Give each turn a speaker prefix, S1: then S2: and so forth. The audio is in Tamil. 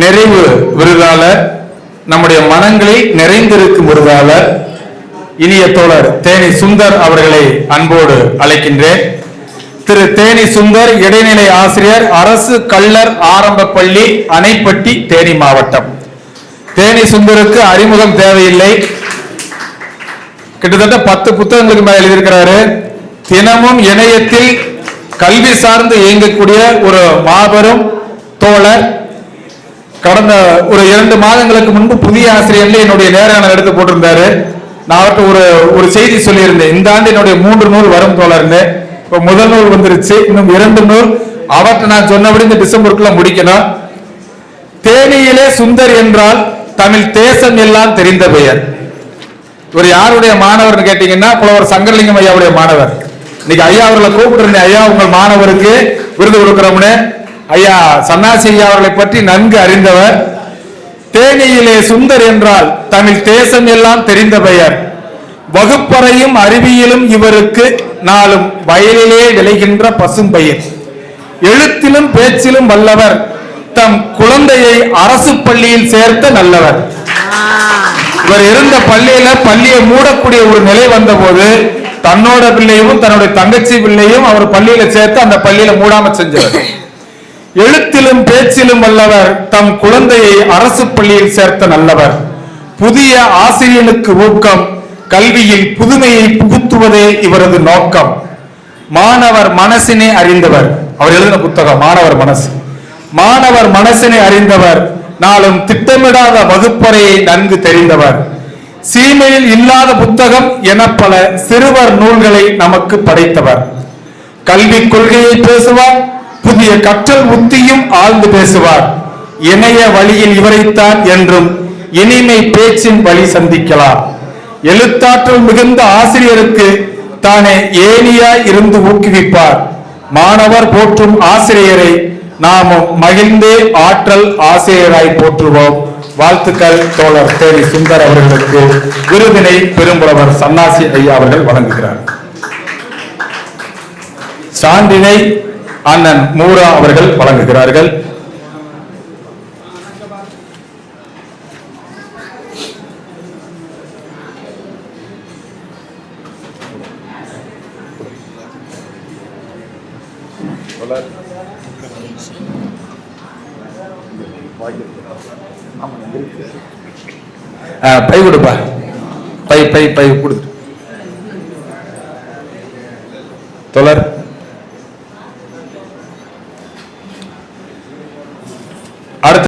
S1: நிறைவு விருதால நம்முடைய மனங்களை நிறைந்திருக்கும் விருதால இனிய தோழர் தேனி சுந்தர் அவர்களை அன்போடு அழைக்கின்றேன். திரு தேனி சுந்தர் இடைநிலை ஆசிரியர் அரசு கள்ளர் ஆரம்ப பள்ளி அணைப்பட்டி தேனி மாவட்டம். தேனி சுந்தருக்கு அறிமுகம் தேவையில்லை. கிட்டத்தட்ட பத்து புத்தகங்களுக்கு மேல எழுதியிருக்கிறாரு. தினமும் இணையத்தில் கல்வி சார்ந்து இயங்கக்கூடிய ஒரு மாபெரும் தோழர் கடந்த ஒரு இரண்டு மாதங்களுக்கு முன்பு புதிய ஆசிரியர்ல என்னுடைய நேரான எடுத்து போட்டிருந்தாரு. நான் அவர்கிட்ட ஒரு ஒரு செய்தி சொல்லியிருந்தேன். இந்த ஆண்டு என்னுடைய மூன்று நூல் வரும் தோழர்னு இப்ப முதல் நூல் வந்துருச்சு. இன்னும் இரண்டு நூல். அவர்கிட்ட நான் சொன்னபடி இந்த டிசம்பருக்குள்ள முடிக்கணும். தேனியிலே சுந்தர் என்றால் தமிழ் தேசம் எல்லாம் தெரிந்த பெயர். இவர் யாருடைய மாணவர்னு கேட்டீங்கன்னா புலவர் சங்கரலிங்கம் ஐயாவுடைய மாணவர். இன்னைக்கு ஐயா அவர்களை கூப்பிட்டுருந்தேன். ஐயா உங்கள் மாணவருக்கு விருது கொடுக்கிறோம்னு. ஐயா சன்னாசி அவர்களை பற்றி நன்கு அறிந்தவர். தேனியிலே சுந்தர் என்றால் தமிழ் தேசம் எல்லாம் தெரிந்த பெயர். வகுப்பறையும் அறிவியலும் இவருக்கு நாளும் வயலிலே விளைகின்ற பசும்பயிர் எழுத்திலும் பேச்சிலும் வல்லவர். தம் குழந்தையை அரசு பள்ளியில் சேர்த்த நல்லவர். இவர் இருந்த பள்ளியில பள்ளியை மூடக்கூடிய ஒரு நிலை வந்த போது தன்னோட பிள்ளையும் தன்னுடைய தங்கச்சி பிள்ளையும் அவர் பள்ளியில சேர்த்து அந்த பள்ளியில மூடாம செஞ்சவர். எழுத்திலும் பேச்சிலும் வல்லவர் தம் குழந்தையை அரசு பள்ளியில் சேர்த்த நல்லவர். புதிய ஆசிரியனுக்கு ஊக்கம் கல்வியில் புதுமையை புகுத்துவதே இவரது நோக்கம். மாணவர் மனசினை அறிந்தவர். அவர் எழுதின புத்தகம் மாணவர் மனசு. மாணவர் மனசினை அறிந்தவர் நாளும் திட்டமிடாத வகுப்பறையை நன்கு தெரிந்தவர். சீமையில் இல்லாத புத்தகம் என பல சிறுவர் நூல்களை நமக்கு படைத்தவர். கல்வி கொள்கையை பேசுவார் புதிய கற்றல் உத்தியும் ஆழ்ந்து பேசுவார். இணைய வழியில் இவரைத்தான் என்றும் இனிமை பேச்சின் வழி சந்திக்கலாம். எழுத்தாற்றல் மிகுந்த ஆசிரியருக்கு தானே ஏனியாய் இருந்து ஊக்குவிப்பார். மாணவர் போற்றும் ஆசிரியரை நாமும் மகிழ்ந்தே ஆற்றல் ஆசிரியராய் போற்றுவோம். வாழ்த்துக்கள் தோழர் தேவி சுந்தர் அவர்களுக்கு விருதினை பெரும்புலவர் சன்னாசி ஐயா அவர்கள் வழங்குகிறார். சான்றினை அண்ணன் மூரா அவர்கள் வழங்குகிறார்கள். பை கொடுப்பா. பை பை பை கொடுத்து தொடர் arte